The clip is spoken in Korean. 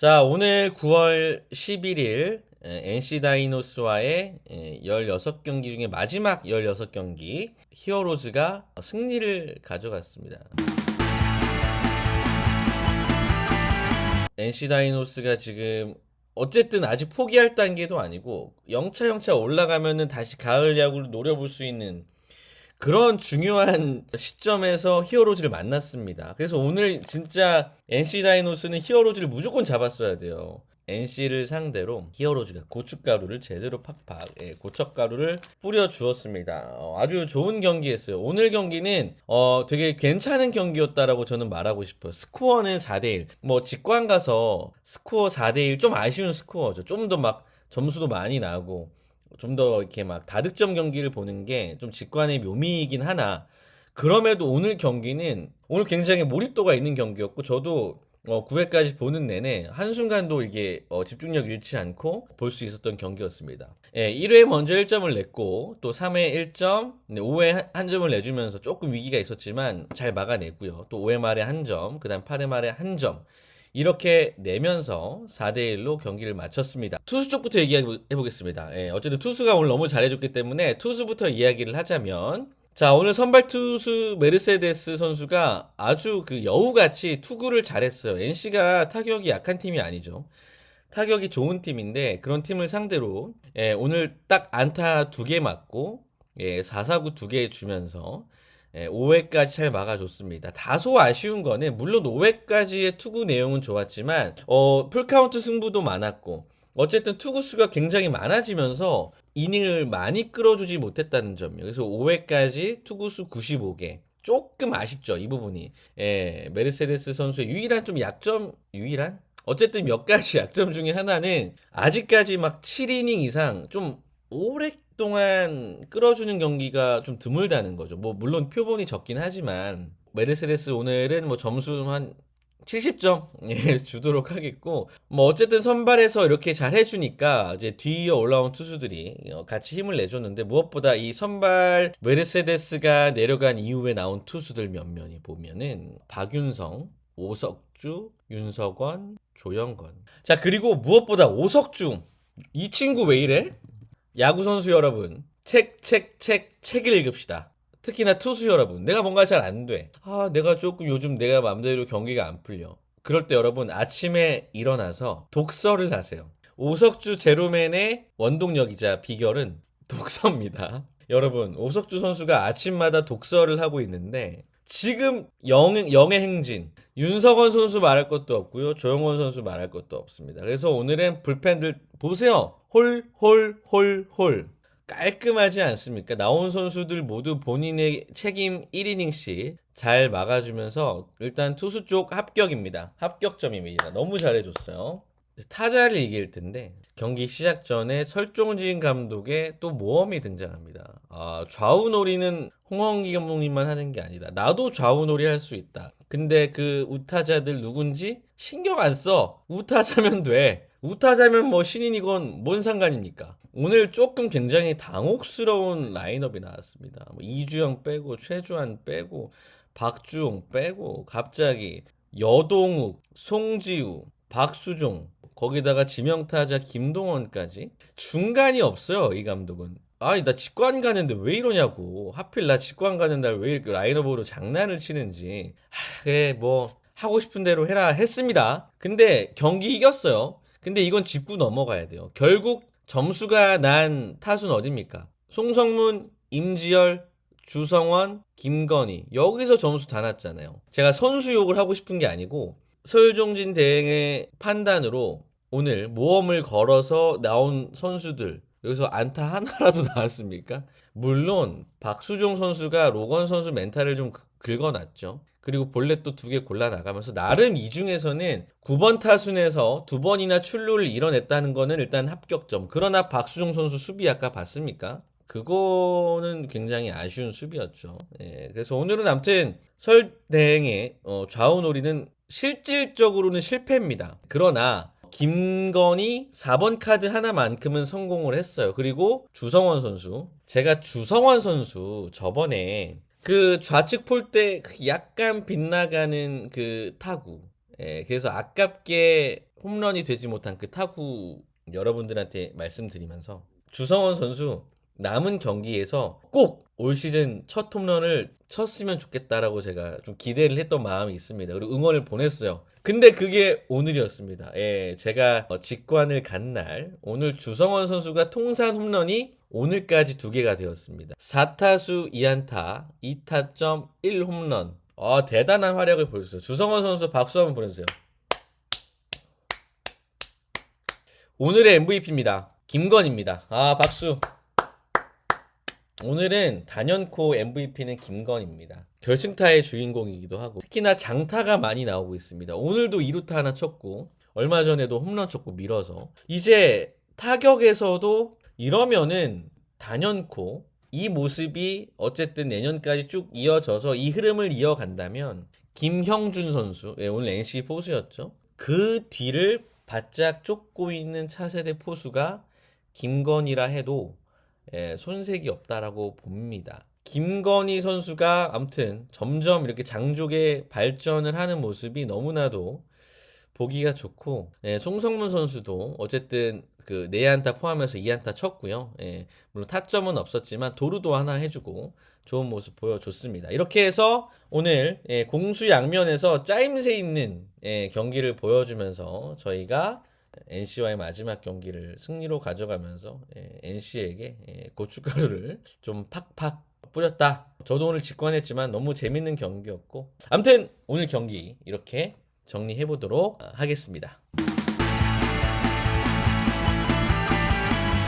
자, 오늘 9월 11일 NC 다이노스와의 16경기 중에 마지막 16경기 히어로즈가 승리를 가져갔습니다. NC 다이노스가 지금 어쨌든 아직 포기할 단계도 아니고 영차 영차 올라가면은 다시 가을 야구를 노려볼 수 있는 그런 중요한 시점에서 히어로즈를 만났습니다. 그래서 오늘 진짜 NC 다이노스는 히어로즈를 무조건 잡았어야 돼요. NC를 상대로 히어로즈가 고춧가루를 제대로 팍팍 예, 고춧가루를 뿌려 주었습니다. 어, 아주 좋은 경기였어요. 오늘 경기는 어, 되게 괜찮은 경기였다라고 저는 말하고 싶어요. 스코어는 4대 1. 뭐 직관 가서 스코어 4대 1 좀 아쉬운 스코어죠. 좀 더 막 점수도 많이 나고 좀 더 이렇게 막 다득점 경기를 보는 게 좀 직관의 묘미이긴 하나 그럼에도 오늘 경기는 오늘 굉장히 몰입도가 있는 경기였고 저도 어, 9회까지 보는 내내 한순간도 이게 어, 집중력 잃지 않고 볼 수 있었던 경기였습니다. 예, 1회 먼저 1점을 냈고 또 3회 1점, 네, 5회 한, 한 점을 내주면서 조금 위기가 있었지만 잘 막아냈고요. 또 5회 말에 한 점, 그 다음 8회 말에 한 점. 이렇게 내면서 4대1로 경기를 마쳤습니다. 투수 쪽부터 얘기해 보겠습니다. 예, 어쨌든 투수가 오늘 너무 잘해줬기 때문에 투수부터 이야기를 하자면 자, 오늘 선발 투수 메르세데스 선수가 아주 그 여우같이 투구를 잘했어요. NC가 타격이 약한 팀이 아니죠. 타격이 좋은 팀인데 그런 팀을 상대로 예, 오늘 딱 안타 두 개 맞고 예, 4사구 두 개 주면서 예, 5회까지 잘 막아줬습니다. 다소 아쉬운 거는 물론 5회까지의 투구 내용은 좋았지만 어, 풀카운트 승부도 많았고 어쨌든 투구 수가 굉장히 많아지면서 이닝을 많이 끌어주지 못했다는 점이에요. 그래서 5회까지 투구수 95개. 조금 아쉽죠, 이 부분이. 예, 메르세데스 선수의 유일한 좀 약점, 유일한? 어쨌든 몇 가지 약점 중에 하나는 아직까지 막 7이닝 이상 좀 오랫 동안 끌어주는 경기가 좀 드물다는 거죠. 뭐, 물론 표본이 적긴 하지만, 메르세데스 오늘은 뭐 점수 한 70점 예, 주도록 하겠고 뭐 어쨌든 선발에서 이렇게 잘 해주니까 이제 뒤이어 올라온 투수들이 어, 같이 힘을 내줬는데 무엇보다 이 선발 메르세데스가 내려간 이후에 나온 투수들 몇몇이 보면은 박윤성, 오석주, 윤석원, 조영건 자 그리고 무엇보다 오석주 이 친구 왜 이래? 야구 선수 여러분 책 책 책 책을 읽읍시다. 특히나 투수 여러분, 내가 뭔가 잘 안 돼. 아, 내가 조금 요즘 내가 마음대로 경기가 안 풀려. 그럴 때 여러분 아침에 일어나서 독서를 하세요. 오석주 제로맨의 원동력이자 비결은 독서입니다. 여러분, 오석주 선수가 아침마다 독서를 하고 있는데 지금 영, 영의 행진. 윤석원 선수 말할 것도 없고요. 조영원 선수 말할 것도 없습니다. 그래서 오늘은 불펜들 보세요. 홀, 홀, 홀, 홀. 깔끔하지 않습니까? 나온 선수들 모두 본인의 책임 1이닝씩 잘 막아주면서 일단 투수 쪽 합격입니다. 합격점입니다. 너무 잘해줬어요. 타자를 이길 텐데 경기 시작 전에 설종진 감독의 또 모험이 등장합니다. 아, 좌우놀이는 홍원기 감독님만 하는 게 아니다. 나도 좌우놀이 할 수 있다. 근데 그 우타자들 누군지 신경 안 써. 우타자면 돼. 우타자면 뭐 신인이건 뭔 상관입니까? 오늘 조금 굉장히 당혹스러운 라인업이 나왔습니다. 뭐 이주영 빼고 최주환 빼고 박주홍 빼고 갑자기 여동욱, 송지우, 박수종 거기다가 지명타자 김동원까지? 중간이 없어요 이 감독은. 아니 나 직관 가는데 왜 이러냐고. 하필 나 직관 가는 날 왜 이렇게 라인업으로 장난을 치는지. 하, 그래 뭐 하고 싶은 대로 해라 했습니다. 근데 경기 이겼어요. 근데 이건 짚고 넘어가야 돼요. 결국 점수가 난 타수는 어딥니까? 송성문 임지열 주성원 김건희. 여기서 점수 다 났잖아요. 제가 선수 욕을 하고 싶은 게 아니고 설종진 대행의 판단으로 오늘 모험을 걸어서 나온 선수들 여기서 안타 하나라도 나왔습니까? 물론 박수종 선수가 로건 선수 멘탈을 좀 긁어놨죠. 그리고 볼넷 또 두 개 골라 나가면서 나름 이 중에서는 9번 타순에서 두 번이나 출루를 이뤄냈다는 거는 일단 합격점. 그러나 박수종 선수 수비 아까 봤습니까? 그거는 굉장히 아쉬운 수비였죠. 예, 그래서 오늘은 아무튼 설대행의 어, 좌우놀이는 실질적으로는 실패입니다. 그러나 김건희 4번 카드 하나만큼은 성공을 했어요. 그리고 주성원 선수. 제가 주성원 선수 저번에 그 좌측 폴대 약간 빗나가는 그 타구. 예, 그래서 아깝게 홈런이 되지 못한 그 타구 여러분들한테 말씀드리면서 주성원 선수 남은 경기에서 꼭 올 시즌 첫 홈런을 쳤으면 좋겠다라고 제가 좀 기대를 했던 마음이 있습니다. 그리고 응원을 보냈어요. 근데 그게 오늘이었습니다. 예, 제가 어, 직관을 간 날 오늘 주성원 선수가 통산 홈런이 오늘까지 두 개가 되었습니다. 4타수 2안타, 2타점 1홈런. 아, 대단한 활약을 보여줬어요. 주성원 선수 박수 한번 보내주세요. 오늘의 MVP입니다. 김건입니다. 아, 박수. 오늘은 단연코 MVP는 김건입니다. 결승타의 주인공이기도 하고 특히나 장타가 많이 나오고 있습니다. 오늘도 2루타 하나 쳤고 얼마 전에도 홈런 쳤고 밀어서 이제 타격에서도 이러면은 단연코 이 모습이 어쨌든 내년까지 쭉 이어져서 이 흐름을 이어간다면 김형준 선수 예, 오늘 NC 포수였죠. 그 뒤를 바짝 쫓고 있는 차세대 포수가 김건이라 해도 예, 손색이 없다라고 봅니다. 김건희 선수가 아무튼 점점 이렇게 장족의 발전을 하는 모습이 너무나도 보기가 좋고 예, 송성문 선수도 어쨌든 그 내안타 포함해서 2안타 쳤고요. 예, 물론 타점은 없었지만 도루도 하나 해주고 좋은 모습 보여줬습니다. 이렇게 해서 오늘 예, 공수 양면에서 짜임새 있는 예, 경기를 보여주면서 저희가 NC와의 마지막 경기를 승리로 가져가면서 NC에게 고춧가루를 좀 팍팍 뿌렸다. 저도 오늘 직관했지만 너무 재밌는 경기였고 아무튼 오늘 경기 이렇게 정리해 보도록 하겠습니다.